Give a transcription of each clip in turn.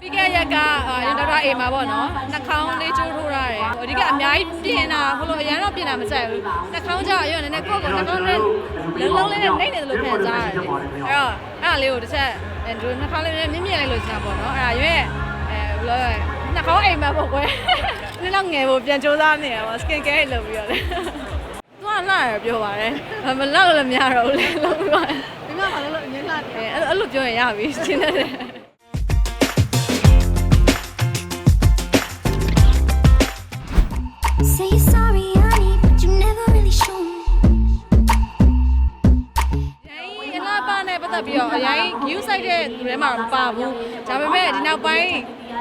ပြီးခဲ့ရက်ကအာရင်ဒေါက်တာအေမှာပေါ့နော်နှာခေါင်းလေးကျိုးထိုးထားတယ်အဓိကအများကြီးပြင်တာဟိုလိုအရင်တော့ပြင်တာမကြိုက်ဘူးနှာခေါင်းကျအရင်နည်းနည်းကိုယ့်ကိုနှာခေါင်းလေးလုံးလုံးလေးနဲ့နှိမ့်နေတယ်လို့ခံစားရတယ်လေအဲ့တော့အဲ့ဒါလေးကိုတစ်ချက်အဲဒူနှာခေါင်းလေးနဲ့မြင့်မြင့်လိုက်လို့ချင်တာပေါ့နော်အဲ့ဒါရွေးအဲဘယ်လိုလဲနှာခေါင်းအိမ်မှာပေါ့ကွယ်နည်းတော့ငယ်ဖို့ပြန်စူးစမ်းနေရပါ skin care လုပ်ပြီးတော့လေသူကလှရပြောပါတယ်မလောက်လည်းမရတော့ဘူးလေလုပ်ပြီးတော့ မိမဘာလို့လဲအမြင်လာတယ်အဲအဲ့လိုပြောရင်ရပြီရှင်းတယ် Say you're sorry, honey, but you never really show me. ရိုင်းရလာပါနဲ့ပတ်သက်ပြီးတော့အရင် view site တဲ့သူတွေမှာမပါဘူးဒါပေမဲ့ဒီနောက်ပိုင်း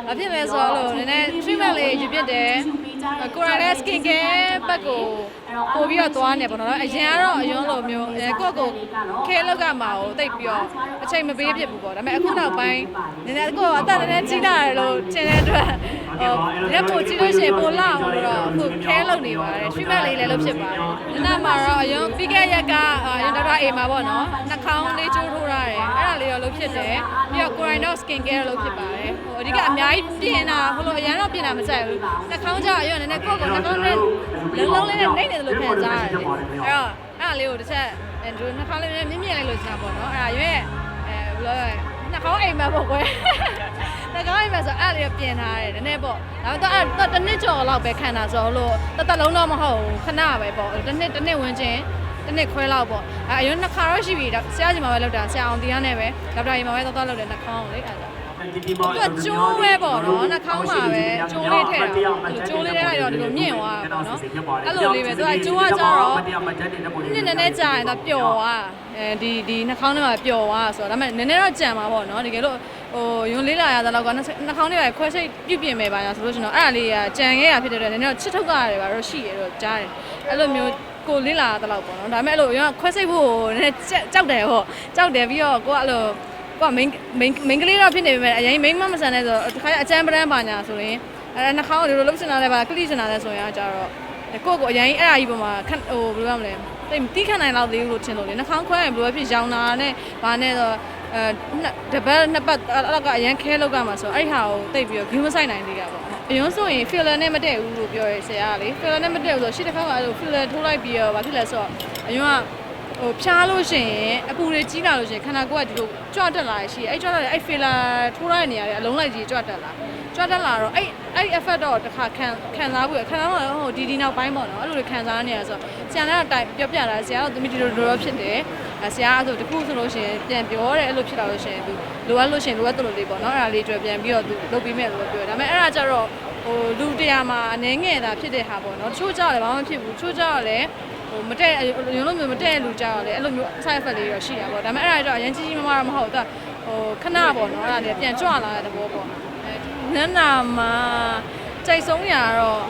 ဘာဖြစ်လဲဆိုတော့လို့နည်းနည်း treatment လေးယူပြတယ်ကိုရိုနာ skin care ဘက်ကိုပို့ပြီးတော့သွားနေပေါ့နော်အရင်ကတော့အယွန်းလိုမျိုးအဲကိုယ့်ကိုခဲလောက်ကမှာကိုတိတ်ပြီးတော့အချိန်မပေးဖြစ်ဘူးပေါ့ဒါပေမဲ့အခုနောက်ပိုင်းနည်းနည်းကိုယ့်အသက်နည်းနည်းကြီးလာတယ်လို့ထင်တဲ့အတွက်ဟို လက်ပိုကြီးလို့ရှိရင်ပိုလာအောင်တော့အခုခဲလောက်နေပါတယ် treatment လေးလည်းလုပ်ဖြစ်ပါတယ်ဒီနောက်မှာတော့အယွန်းပြီးခဲ့ရက်ကအာရင်ဒေါက်တာအေမှာပေါ့နော်နှာခေါင်းလေးကျိုးထိုးထားတယ်အဲ့ဒါလေးတော့လုပ်ဖြစ်တယ်ပြီးတော့ Corino skin care လုပ်ဖြစ်ပါတယ်ဟိုအဓိကအများကြီးပြင်တာဟိုလိုအရင်တော့ပြင်တာမကြိုက်ဘူးနှာခေါင်းကျအရင်နည်းနည်းကိုယ့်ကိုနှာခေါင်းလေးလုံးလုံးလေးနဲ့နှိမ့်နေတယ်လို့ခံစားရတယ်လေအဲ့တော့အဲ့ဒါလေးကိုတစ်ချက်အဲဒူနှာခေါင်းလေးနဲ့မြင့်မြင့်လိုက်လို့ချင်တာပေါ့နော်အဲ့ဒါရွေးအဲဘယ်လိုလဲ နှာခေါင်းအိမ်မှာပေါ့ကွယ်နှာခေါင်းအိမ်မှာဆိုအဲ့ဒါလေးပြင်ထားတယ်နည်းနည်းပေါ့ဒါပေမဲ့တော့အဲ့တစ်နှစ်ကျော်လောက်ပဲခံတာဆိုတော့လို့တသက်လုံးတော့မဟုတ်ဘူးခဏပဲပေါ့တစ်နှစ်တစ်နှစ်ဝင်ချင်းတစ်နှစ်ခွဲလောက်ပေါ့အဲအရင်နှစ်ခါတော့ရှိပြီဆရာကြီးမှာပဲလောက်တာဆရာအောင်တီးရနဲ့ပဲဒေါက်တာကြီးမှာပဲသွားသွားလောက်တယ်နှာခေါင်းကိုလေအဲ့ဒါ သူကကျိုးပဲပေါ့နော်နှာခေါင်းမှာပဲကျိုးလေးထည့်တာကျိုးလေးထဲလိုက်တော့ဒီလိုမြင့်သွားတာပေါ့နော်အဲ့လိုလေးပဲသူကကျိုးကကြတော့နည်းနည်းနည်းကြာရင်တော့ပျော်သွားအဲဒီဒီနှာခေါင်းထဲမှာပျော်သွားဆိုတော့ဒါပေမဲ့နည်းနည်းတော့ကြံပါပေါ့နော်တကယ်လို့ဟိုယွန်းလေးလာရတဲ့လောက်ကနှာခေါင်းထဲမှာခွဲစိတ်ပြုတ်ပြင်မယ်ပါညာဆိုလို့ရှိရင်တော့အဲ့ဒါလေးကကြံခဲ့ရဖြစ်တဲ့အတွက်နည်းနည်းတော့ချစ်ထုတ်ရတယ်ပါတော့ရှိရတော့ကြားတယ်အဲ့လိုမျိုးကိုလေးလာတဲ့လောက်ပေါ့နော်ဒါပေမဲ့အဲ့လိုရောခွဲစိတ်ဖို့နည်းနည်းကြောက်တယ်ပေါ့ကြောက်တယ်ပြီးတော့ကိုကအဲ့လို ကိုက main main main ကလေးတော့ဖြစ်နေပေမဲ့အရင် main မမဆန်တဲ့ဆိုတော့တခါအချမ်းပရမ်းပါညာဆိုရင်အဲနှာခေါင်းကိုဒီလိုလှုပ်ရှင်လာလဲပါကလိရှင်လာလဲဆိုရင်အကြတော့ကိုကိုအရင်အဲ့အကြီးပေါ်မှာခဟိုဘယ်လိုရမလဲတိတ်တီးခံနိုင်တော့သေးဘူးလို့ထင်လို့လေနှာခေါင်းခွဲရင်ဘယ်လိုဖြစ်ရောင်နာနဲ့ဘာနဲ့ဆိုအဲတပတ်နှစ်ပတ်အဲ့တော့ကအရင်ခဲလောက်ကမှာဆိုအဲ့ဟာကိုတိတ်ပြီးတော့ view မဆိုင်နိုင်သေးတာပေါ့အရင်ဆိုရင် filler နဲ့မတည့်ဘူးလို့ပြောရဲဆရာကလေ filler နဲ့မတည့်ဘူးဆိုရှစ်တစ်ခါကအဲ့လို filler ထိုးလိုက်ပြီးတော့ဘာဖြစ်လဲဆိုတော့အရင်က ဟိုဖြားလို့ရှိရင်အပူတွေကြီးလာလို့ရှိရင်ခန္ဓာကိုယ်ကဒီလိုကြွတက်လာရရှိအဲ့ကြွတက်လာအဲ့ filler ထိုးလိုက်နေရတယ်အလုံးလိုက်ကြီးကြွတက်လာကြွတက်လာတော့အဲ့အဲ့ effect တော့တစ်ခါခံခံစားဘူးခံစားတော့ဟိုဒီဒီနောက်ပိုင်းပေါ့နော်အဲ့လိုခံစားနေရဆိုဆရာလည်းတိုင်ပြောပြတာဆရာကသမီးဒီလိုလိုဖြစ်တယ်ဆရာအဲ့ဆိုတခုဆိုလို့ရှိရင်ပြန်ပြောတယ်အဲ့လိုဖြစ်လာလို့ရှိရင်သူလိုအပ်လို့ရှိရင်လိုအပ်တယ်လို့လေးပေါ့နော်အဲ့ဒါလေးတွေ့ပြန်ပြီးတော့သူလုပ်ပြီးမဲ့လို့ပြောတယ်ဒါပေမဲ့အဲ့ဒါကြတော့ဟိုလူတရားမှာအနေငယ်တာဖြစ်တဲ့ဟာပေါ့နော်တချို့ကြောက်လည်းဘာမှမဖြစ်ဘူးတချို့ကြောက်လည်း ဟိုမတည့်ရုံလို့မျိုးမတည့်လူကြောက်လည်းအဲ့လိုမျိုး side effect လေးတော့ရှိတာပေါ့ဒါပေမဲ့အဲ့ဒါကြောင့်အရင်ကြီးကြီးမားမားတော့မဟုတ်တော့ဟိုခဏပေါ့နော်အဲ့ဒါလေးပြန်ကြွလာတဲ့သဘောပေါ့အဲနန်းနာမှာကြိုက်ဆုံးရတော့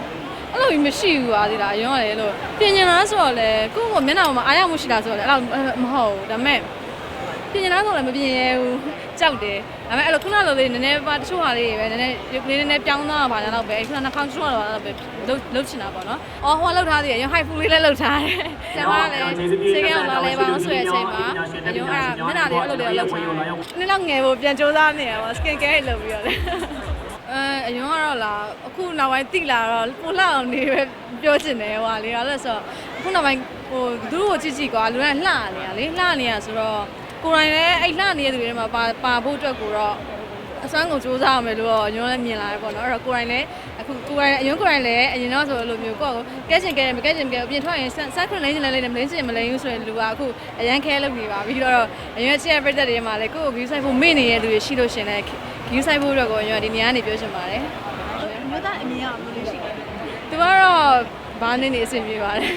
အဲ့လိုမျိုးမရှိဘူးပါသေးလားအရင်ကလေလို့ပြင်ကျင်လားဆိုတော့လေကိုယ့်ကိုမျက်နှာပေါ်မှာအားရမှုရှိတာဆိုတော့လေအဲ့လိုမဟုတ်ဘူးဒါပေမဲ့ပြင်ကျင်လားဆိုတော့လည်းမပြင်ရဲဘူး ကြောက်တယ်ဒါပေမဲ့အဲ့လိုခုနလိုလေးနည်းနည်းပါတချို့ဟာလေးပဲနည်းနည်းရုပ်လေးနည်းနည်းပြောင်းသွားတာပါလားတော့ပဲအဲ့ခုနနှာခေါင်းချိုးတော့တော့ပဲလှုပ်လှုပ်ချင်တာပေါ့နော်အော်ဟိုကလှုပ်ထားသေးတယ်ရုံ high food လေးလည်းလှုပ်ထားတယ်ဆရာမလည်းစေကအောင်လာလဲပါအောင်ဆိုရအချိန်မှာရုံအဲ့မျက်နှာလေးအဲ့လိုလေးလှုပ်ထားတယ်နည်းတော့ငယ်ဖို့ပြန်စူးစမ်းနေရပါ skin care လုပ်ပြီးတော့လေအဲအရင်ကတော့လာအခုနောက်ပိုင်းတိလာတော့ပိုလှအောင်နေပဲပြောချင်တယ်ဟိုဟာလေအဲ့ဒါဆိုအခုနောက်ပိုင်းဟိုသူတို့ကိုကြည့်ကြည့်ကွာလူတိုင်းလှနေရလေလှနေရဆိုတော့ ကိုယ်တိုင်လည်းအဲ့လှနေတဲ့သူတွေမှာပါပါဖို့အတွက်ကိုတော့အစွမ်းကုန်စူးစမ်းအောင်မယ်လို့တော့ညွှန်လည်းမြင်လာရပေါ့နော်အဲ့တော့ကိုယ်တိုင်လည်းအခုကိုယ်တိုင်အရင်ကိုယ်တိုင်လည်းအရင်တော့ဆိုလိုမျိုးကိုယ့်ကိုကဲချင်ကဲမကဲချင်မကဲအပြင်ထွက်ရင်ဆက်ခွင့်လိမ့်ချင်လည်းလိမ့်တယ်မလိမ့်ချင်မလိမ့်ဘူးဆိုရင်လူကအခုအရန်ခဲလုပ်နေပါပြီးတော့အရင်ချစ်ရပြတဲ့တွေမှာလည်းကိုယ့်ကို view site ဖို့မေ့နေတဲ့လူတွေရှိလို့ရှင်လည်း view site ဖို့အတွက်ကိုအရင်ဒီနေရာကနေပြောချင်ပါတယ်မြို့သားအမြင်ကဘယ်လိုရှိလဲသူကတော့ ဘာနေနေအဆင်ပြေပါတယ်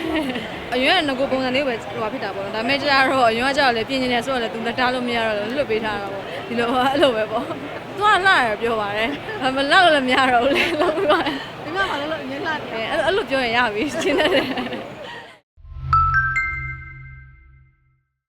အရင်ကငကိုပုံစံလေးပဲဟိုဖြစ်တာပေါ့နော်ဒါပေမဲ့ကျတော့အရင်ကကျတော့လေပြင်နေတယ်ဆိုတော့လေသူလက်တားလို့မရတော့လွတ်ပေးထားတာပေါ့ဒီလိုအဲ့လိုပဲပေါ့သူကလှရပြောပါတယ်မလောက်လည်းမရတော့ဘူးလေလုံးပြီးတော့မိမဘာလို့လဲအမြင်လာတယ်အဲအဲ့လိုပြောရင်ရပြီရှင်းတယ်